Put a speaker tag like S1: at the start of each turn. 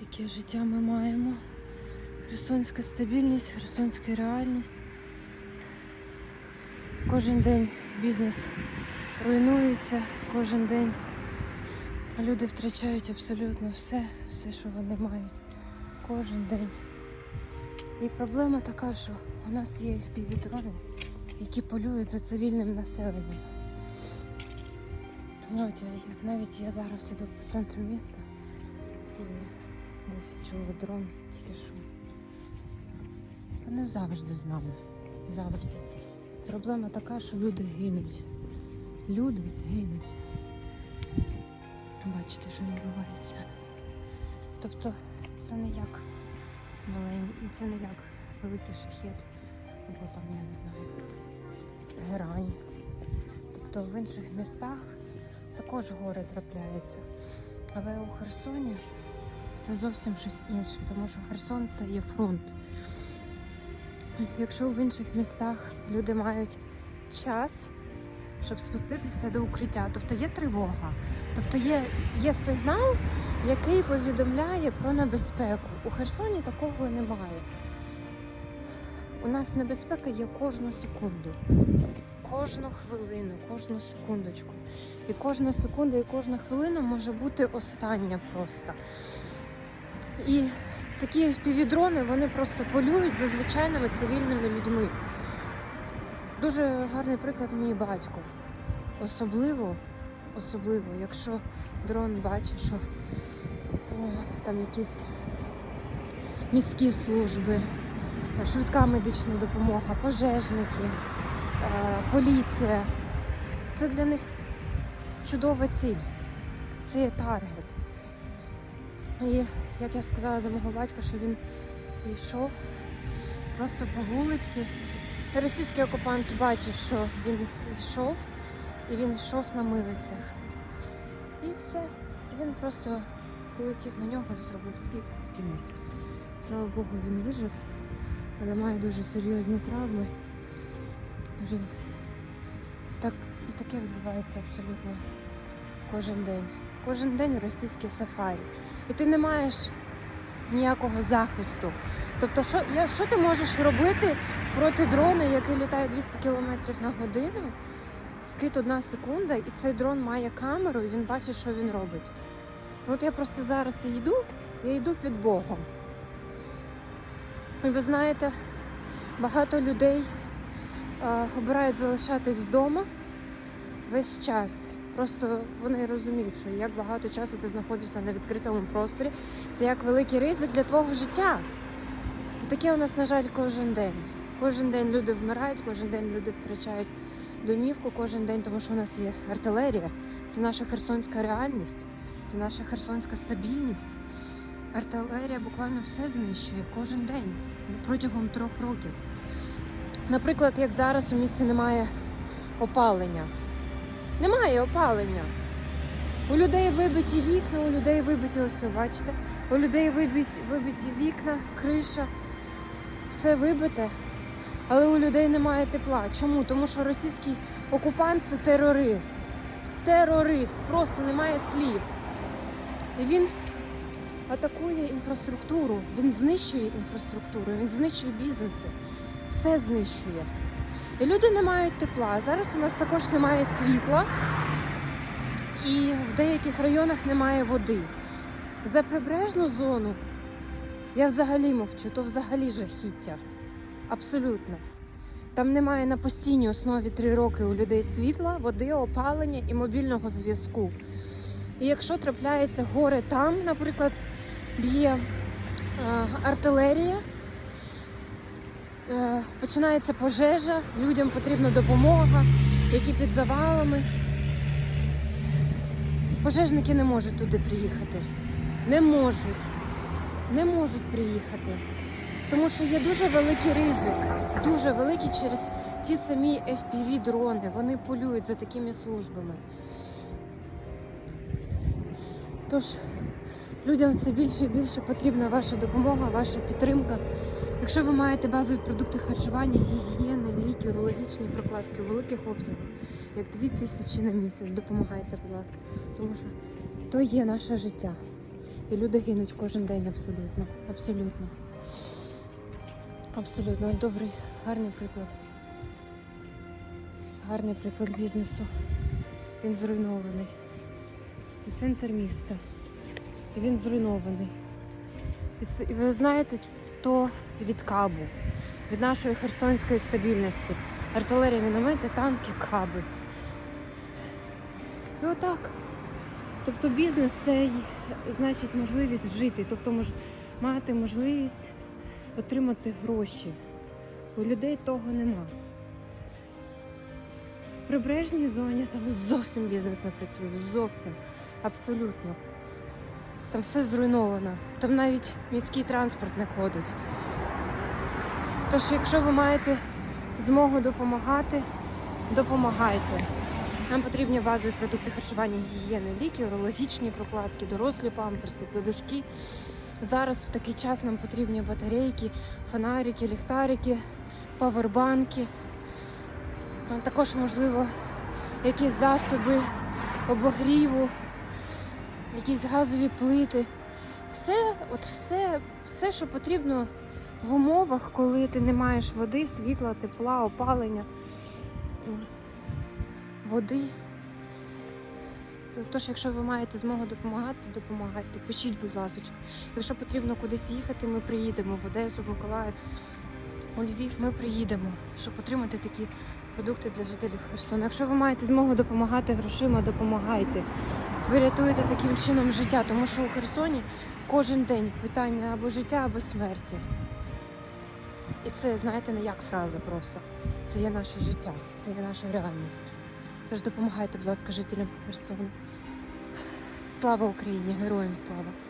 S1: Таке життя ми маємо. Херсонська стабільність, херсонська реальність. Кожен день бізнес руйнується, кожен день люди втрачають абсолютно все, все, що вони мають. Кожен день. І проблема така, що у нас є впівдрони, які полюють за цивільним населенням. Я- навіть я зараз іду по центру міста чула дрон, тільки що. Вони завжди з нами. Завжди. Проблема така, що люди гинуть. Люди гинуть. Бачите, що відбувається. Тобто це не як маленький, це не як великий шахет, або там, я не знаю, герань. Тобто в інших містах також горе трапляється. Але у Херсоні це зовсім щось інше, тому що Херсон це є фронт. Якщо в інших містах люди мають час, щоб спуститися до укриття, тобто є тривога, тобто є, є сигнал, який повідомляє про небезпеку. У Херсоні такого немає. У нас небезпека є кожну секунду, кожну хвилину, кожну секундочку. І кожна секунда і кожна хвилина може бути остання просто. І такі півдрони вони просто полюють за звичайними цивільними людьми. Дуже гарний приклад мій батько. Особливо, особливо, якщо дрон бачить, що о, там якісь міські служби, швидка медична допомога, пожежники, е, поліція. Це для них чудова ціль. Це є таргет. І як я сказала за мого батька, що він йшов просто по вулиці. Російський окупант бачив, що він йшов, і він йшов на милицях. І все. Він просто полетів на нього, і зробив скид і кінець. Слава Богу, він вижив, але має дуже серйозні травми. Дуже так і таке відбувається абсолютно кожен день. Кожен день російське сафарі. І ти не маєш ніякого захисту. Тобто, що, я, що ти можеш робити проти дрона, який літає 200 км на годину? Скид одна секунда, і цей дрон має камеру, і він бачить, що він робить. От я просто зараз йду, я йду під Богом. І ви знаєте, багато людей е, обирають залишатись вдома весь час. Просто вони розуміють, що як багато часу ти знаходишся на відкритому просторі, це як великий ризик для твого життя. І таке у нас, на жаль, кожен день. Кожен день люди вмирають, кожен день люди втрачають домівку, кожен день, тому що у нас є артилерія. Це наша херсонська реальність, це наша херсонська стабільність. Артилерія буквально все знищує кожен день протягом трьох років. Наприклад, як зараз у місті немає опалення. Немає опалення. У людей вибиті вікна, у людей вибиті ось, бачите, у людей вибиті, вікна, криша, все вибите, але у людей немає тепла. Чому? Тому що російський окупант це терорист. Терорист, просто немає слів. І він атакує інфраструктуру, він знищує інфраструктуру, він знищує бізнеси, все знищує. І люди не мають тепла. Зараз у нас також немає світла, і в деяких районах немає води. За прибережну зону я взагалі мовчу, то взагалі жахіття. Абсолютно. Там немає на постійній основі три роки у людей світла, води, опалення і мобільного зв'язку. І якщо трапляється горе там, наприклад, б'є е, артилерія, починається пожежа, людям потрібна допомога, які під завалами. Пожежники не можуть туди приїхати. Не можуть. Не можуть приїхати. Тому що є дуже великий ризик, дуже великий через ті самі FPV-дрони. Вони полюють за такими службами. Тож людям все більше і більше потрібна ваша допомога, ваша підтримка. Якщо ви маєте базові продукти харчування, гігієни, ліки, урологічні прокладки у великих обсягах, як 2 тисячі на місяць, допомагайте, будь ласка, тому що то є наше життя. І люди гинуть кожен день абсолютно. Абсолютно. Абсолютно. Добрий, гарний приклад. Гарний приклад бізнесу. Він зруйнований. Це центр міста. І він зруйнований. І, це, і ви знаєте, то від кабу, від нашої херсонської стабільності. Артилерія, міномети, танки, каби. І отак. Тобто бізнес це значить можливість жити, тобто мож, мати можливість отримати гроші. У людей того нема. В прибережній зоні там зовсім бізнес не працює. Зовсім. Абсолютно. Там все зруйновано. Там навіть міський транспорт не ходить. Тож, якщо ви маєте змогу допомагати, допомагайте. Нам потрібні базові продукти харчування, гігієни, ліки, урологічні прокладки, дорослі памперси, подушки. Зараз в такий час нам потрібні батарейки, фонарики, ліхтарики, павербанки. Також, можливо, якісь засоби обогріву, якісь газові плити. Все, от все, все, що потрібно в умовах, коли ти не маєш води, світла, тепла, опалення, води. Тож, якщо ви маєте змогу допомагати, допомагайте. Пишіть, будь ласка. Якщо потрібно кудись їхати, ми приїдемо в Одесу, Миколаїв, у Львів ми приїдемо, щоб отримати такі продукти для жителів Херсона. Якщо ви маєте змогу допомагати грошима, допомагайте. Ви рятуєте таким чином життя, тому що у Херсоні кожен день питання або життя, або смерті. І це, знаєте, не як фраза просто. Це є наше життя, це є наша реальність. Тож допомагайте, будь ласка, жителям Херсону. Слава Україні! Героям слава!